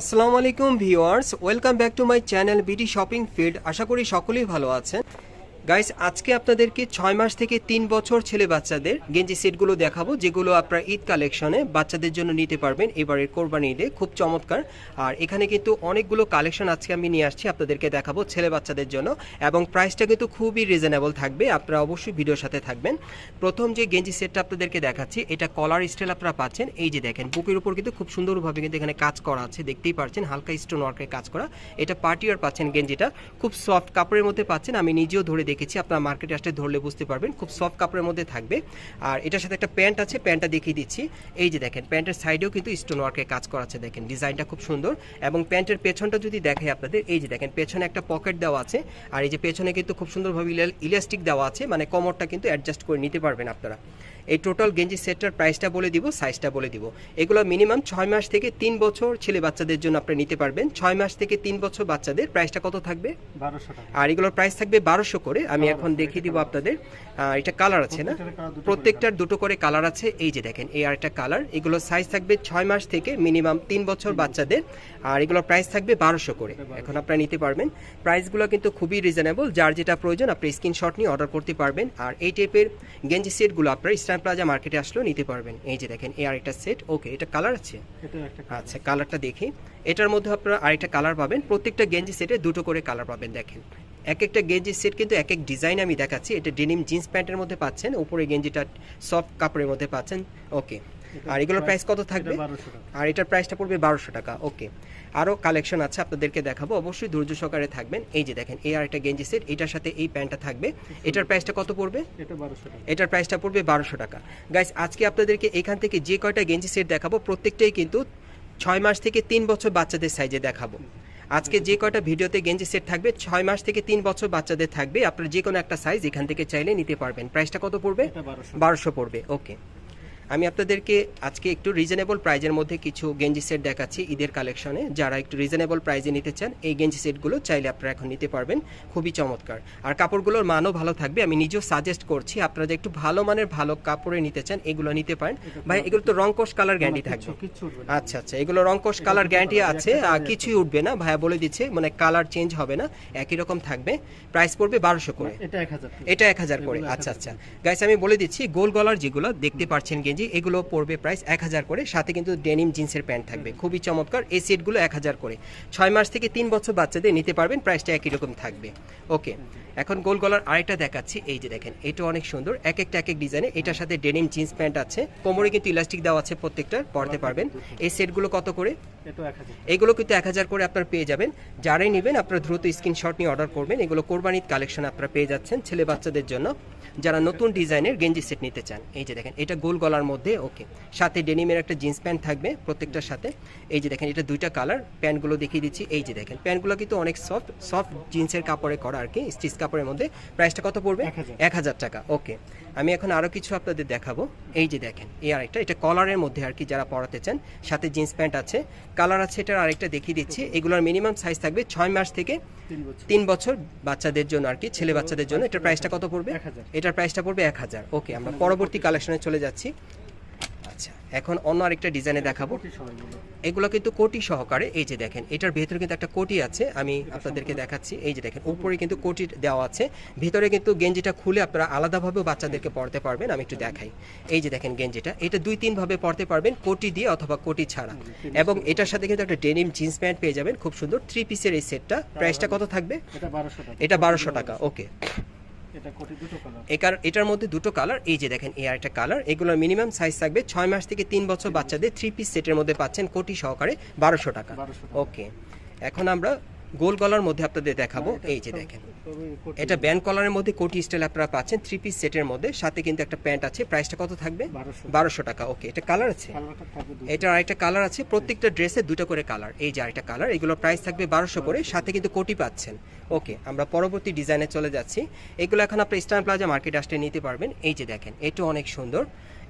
আসসালামু আলাইকুম viewers, welcome back to my channel BD shopping field. আশা করি সকলেই ভালো আছেন। গাইস আজকে আপনাদেরকে ছয় মাস থেকে তিন বছর ছেলে বাচ্চাদের গেঞ্জি সেটগুলো দেখাবো, যেগুলো আপনার ঈদ কালেকশনে বাচ্চাদের জন্য নিতে পারবেন এবারের কোরবানি ঈদে। খুব চমৎকার। আর এখানে কিন্তু অনেকগুলো কালেকশন আজকে আমি নিয়ে আসছি আপনাদেরকে দেখাবো ছেলে বাচ্চাদের জন্য এবং প্রাইসটা কিন্তু খুবই রিজনেবল থাকবে। আপনারা অবশ্যই ভিডিওর সাথে থাকবেন। প্রথম যে গেঞ্জি সেটটা আপনাদেরকে দেখাচ্ছি, এটা কলার স্টাইল আপনারা পাচ্ছেন। এই যে দেখেন, বুকের উপর কিন্তু খুব সুন্দরভাবে কিন্তু এখানে কাজ করা আছে, দেখতেই পাচ্ছেন হালকা স্টোন ওয়ার্কের কাজ করা। এটা পার্টিয়ার পাচ্ছেন গেঞ্জিটা। খুব সফট কাপড়ের মধ্যে পাচ্ছেন, আমি নিজেও ধরে দেখেছি আপনার মার্কেটে আসলে ধরলে বুঝতে পারবেন খুব সফট কাপড়ের মধ্যে থাকবে। আর এটার সাথে একটা প্যান্ট আছে প্যান্টটা দেখিয়ে দিচ্ছি। এই যে দেখেন প্যান্টের সাইডেও কিন্তু স্টোন ওয়ার্কের কাজ করা আছে দেখেন ডিজাইনটা খুব সুন্দর। এবং প্যান্টের পেছনটা যদি দেখাই আপনাদের এই যে দেখেন পেছনে একটা পকেট দেওয়া আছে। আর এই যে পেছনে কিন্তু খুব সুন্দরভাবে ইলাস্টিক দেওয়া আছে মানে কমরটা কিন্তু অ্যাডজাস্ট করে নিতে পারবেন আপনারা। এই টোটাল গেঞ্জি সেটটার প্রাইসটা বলে দিব সাইজটা বলে দিব। এগুলো মিনিমাম ছয় মাস থেকে তিন বছর ছেলে বাচ্চাদের জন্য আপনি নিতে পারবেন। ছয় মাস থেকে তিন বছর বাচ্চাদের প্রাইসটা কত থাকবে? বারোশো আর এগুলোর প্রাইস থাকবে বারোশো করে। আমি এখন দেখিয়ে দিব আপনাদের। এটা কালার আছে না? প্রত্যেকটার দুটো করে কালার আছে। এই যে দেখেন এই আরেকটা কালার এগুলো সাইজ থাকবে ছয় মাস থেকে মিনিমাম তিন বছর বাচ্চাদের। আর এগুলোর প্রাইস থাকবে বারোশো করে। এখন আপনারা নিতে পারবেন। প্রাইসগুলো কিন্তু খুবই রিজনেবল যার যেটা প্রয়োজন আপনি স্ক্রিনশট নিয়ে অর্ডার করতে পারবেন। আর এই টাইপের গেঞ্জি সেটগুলো আপনারা ইস্টার্ন প্লাজা মার্কেটে আসলেও নিতে পারবেন। এই যে দেখেন এই আরেকটা সেট ওকে এটা কালার আছে? আচ্ছা কালারটা দেখি। এটার মধ্যে আপনারা আরেকটা কালার পাবেন। প্রত্যেকটা গেঞ্জি সেটে দুটো করে কালার পাবেন দেখেন। এক একটা গেঞ্জি সেট কিন্তু এক এক ডিজাইন আমি দেখাচ্ছি। এটা ডেনিম জিন্স প্যান্টের মধ্যে পাচ্ছেন উপরে গেঞ্জিটা সফট কাপড়ের মধ্যে পাচ্ছেন ওকে। আর এগুলোর প্রাইস কত থাকবে? আর এটার প্রাইসটা পড়বে বারোশো টাকা ওকে। আরও কালেকশন আছে আপনাদেরকে দেখাবো অবশ্যই ধৈর্য সহকারে থাকবেন। এই যে দেখেন এই আর একটা গেঞ্জি সেট এটার সাথে এই প্যান্টটা থাকবে। এটার প্রাইসটা কত পড়বে? এটার প্রাইসটা পড়বে বারোশো টাকা। গাইস আজকে আপনাদেরকে এখান থেকে যে কয়টা গেঞ্জি সেট দেখাবো প্রত্যেকটাই কিন্তু ছয় মাস থেকে তিন বছর বাচ্চাদের সাইজে দেখাবো। আজকে যে কয়টা ভিডিওতে গেঞ্জি সেট থাকবে ছয় মাস থেকে তিন বছর বাচ্চাদের থাকবে। আপনার যে কোনো একটা সাইজ এখান থেকে চাইলে নিতে পারবেন। প্রাইসটা কত পড়বে? বারোশো। বারোশো পড়বে। ওকে আমি আপনাদেরকে আজকে একটু রিজনেবল প্রাইজের মধ্যে কিছু গেঞ্জি সেট দেখাচ্ছি ঈদের কালেকশনে যারা একটু রিজনেবল প্রাইজে নিতে চান এই গেঞ্জি সেটগুলো চাইলে আপনারা এখন নিতে পারবেন। খুবই চমৎকার। আর কাপড়গুলোর মানও ভালো থাকবে। আমি নিজেও সাজেস্ট করছি আপনারা যে একটু ভালো মানের ভালো কাপড়ে নিতে চান এগুলো নিতে পারেন। ভাই এগুলো তো রংকশ কালার গ্যারান্টি থাকবে। আচ্ছা আচ্ছা এগুলো রংকশ কালার গ্যারান্টি আছে। আর কিছুই উঠবে না। ভাইয়া বলে দিচ্ছে মানে কালার চেঞ্জ হবে না। একই রকম থাকবে। প্রাইস পড়বে বারোশো করে। এটা এক হাজার এটা এক হাজার করে। আচ্ছা আচ্ছা। গাইস আমি বলে দিচ্ছি গোল গলার যেগুলো দেখতে পাচ্ছেন গেঞ্জি এগুলো পড়বে প্রাইস এক হাজার করে। সাথে কিন্তু ডেনিম জিন্সের প্যান্ট থাকবে। খুবই চমৎকার। এই সেটগুলো এক হাজার করে। ছয় মাস থেকে তিন বছর বাচ্চাদের নিতে পারবেন। প্রাইসটা একই রকম থাকবে। ওকে এখন গোল গলার আরেকটা দেখাচ্ছি। এই যে দেখেন এটা অনেক সুন্দর। এক একটা এক এক ডিজাইনে এটার সাথে ডেনিম জিন্স প্যান্ট আছে। কোমরে কিন্তু ইলাস্টিক দেওয়া আছে প্রত্যেকটার। পরতে পারবেন। এই সেটগুলো কত করে? এগুলো কিন্তু এক হাজার করে আপনার পেয়ে যাবেন। যারাই নেবেন আপনারা দ্রুত স্ক্রিনশট নিয়ে অর্ডার করবেন। এগুলো কোরবানির কালেকশন আপনারা পেয়ে যাচ্ছেন ছেলে বাচ্চাদের জন্য। যারা নতুন ডিজাইনের গেঞ্জি সেট নিতে চান। এই যে দেখেন এটা গোল গলার মধ্যে ওকে সাথে ডেনিমের একটা জিন্স প্যান্ট থাকবে প্রত্যেকটার সাথে। এই যে দেখেন এটা দুইটা কালার। প্যান্টগুলো দেখিয়ে দিচ্ছি। এই যে দেখেন প্যান্টগুলো কিন্তু অনেক সফট সফট জিন্সের কাপড়ে করা আর কি স্টিচ কাপড়ের মধ্যে। প্রাইসটা কত পড়বে? এক হাজার। টাকা ওকে আমি এখন আরও কিছু আপনাদের দেখাবো। এই যে দেখেন এই আরেকটা এটা কলারের মধ্যে আর কি যারা পড়াতে চান সাথে জিন্স প্যান্ট আছে। কালার আছে এটার আরেকটা দেখিয়ে দিচ্ছি। এগুলোর মিনিমাম সাইজ থাকবে ছয় মাস থেকে তিন বছর। বাচ্চাদের জন্য আর কি ছেলে বাচ্চাদের জন্য। এটার প্রাইসটা কত পড়বে? 1000 এটার প্রাইসটা পড়বে এক হাজার ওকে আমরা পরবর্তী কালেকশনে চলে যাচ্ছি। আচ্ছা এখন অন্য আরেকটা ডিজাইনে দেখাবো। এগুলো কিন্তু কোটি সহকারে এই যে দেখেন এটার ভেতরে কিন্তু একটা কোটি আছে আমি আপনাদেরকে দেখাচ্ছি এই যে দেখেন উপরে কিন্তু কোটি দেওয়া আছে ভিতরে কিন্তু গেঞ্জিটা খুলে আপনারা আলাদাভাবেও বাচ্চাদেরকে পড়তে পারবেন আমি একটু দেখাই। এই যে দেখেন গেঞ্জিটা এটা দুই তিন ভাবে পড়তে পারবেন কোটি দিয়ে অথবা কোটি ছাড়া। এবং এটার সাথে কিন্তু একটা ডেনিম জিন্স প্যান্ট পেয়ে যাবেন খুব সুন্দর থ্রি পিসের এই সেটটা প্রাইসটা কত থাকবে? এটা বারোশো টাকা। এটা বারোশো টাকা ওকে এটার মধ্যে দুটো কালার এই যে দেখেন এই আরেকটা কালার এগুলোর মিনিমাম সাইজ থাকবে ছয় মাস থেকে তিন বছর বাচ্চাদের থ্রি পিস সেটের মধ্যে পাচ্ছেন কোটি সহকারে বারোশো টাকা। ওকে এখন আমরা গোল গলার মধ্যে আপনাদের দেখাবো। এই যে দেখেন। এটা ব্যান্ড কলারের মধ্যে কোটি স্টাইল আপনারা পাচ্ছেন থ্রি পিস সেটের মধ্যে। সাথে কিন্তু একটা প্যান্ট আছে। প্রাইসটা কত থাকবে? বারোশো টাকা। ওকে এটা কালার আছে? এটার আরেকটা কালার আছে। প্রত্যেকটা ড্রেসে দুটো করে কালার এই যে আরেকটা কালার এগুলোর প্রাইস থাকবে বারোশো করে। সাথে কিন্তু কোটি পাচ্ছেন। ওকে আমরা পরবর্তী ডিজাইনে চলে যাচ্ছি। এগুলো এখন আপনি স্টার প্লাজা মার্কেট আসতে নিতে পারবেন। এই যে দেখেন এটা অনেক সুন্দর।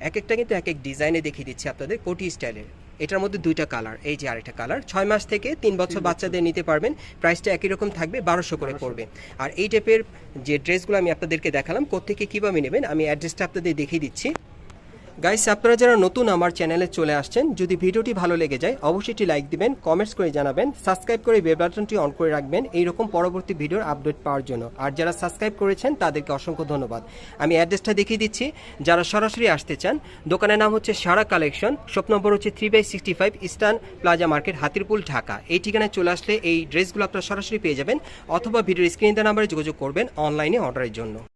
এক একটা কিন্তু এক এক ডিজাইনে দেখিয়ে দিচ্ছি আপনাদের কোটি স্টাইলের। এটার মধ্যে দুইটা কালার এই যে আরেকটা কালার ছয় মাস থেকে তিন বছর বাচ্চাদের নিতে পারবেন প্রাইসটা একই রকম থাকবে বারোশো করে পড়বে। আর এই টাইপের যে ড্রেসগুলো আমি আপনাদেরকে দেখালাম কোথেকে কীভাবে নেবেন আমি অ্যাড্রেসটা আপনাদের দেখিয়ে দিচ্ছি। গাইস আপনারা যারা নতুন আমার চ্যানেলে চলে আসছেন, যদি ভিডিওটি ভালো লেগে যায়, অবশ্যই একটি লাইক দিবেন কমেন্টস করে জানাবেন সাবস্ক্রাইব করে বেল বাটনটি অন করে রাখবেন, এইরকম পরবর্তী ভিডিওর আপডেট পাওয়ার জন্য। আর যারা সাবস্ক্রাইব করেছেন, তাদেরকে অসংখ্য ধন্যবাদ। আমি অ্যাড্রেসটা দেখিয়ে দিচ্ছি। যারা সরাসরি আসতে চান, দোকানের নাম হচ্ছে সারা কালেকশন শপ নম্বর হচ্ছে three by sixty five eastern plaza market Hatirpul, Dhaka. এই ঠিকানায় চলে আসলে এই ড্রেসগুলো আপনারা সরাসরি পেয়ে যাবেন, অথবা ভিডিওর স্ক্রিন নাম্বারে যোগাযোগ করবেন অনলাইনে অর্ডারের জন্য।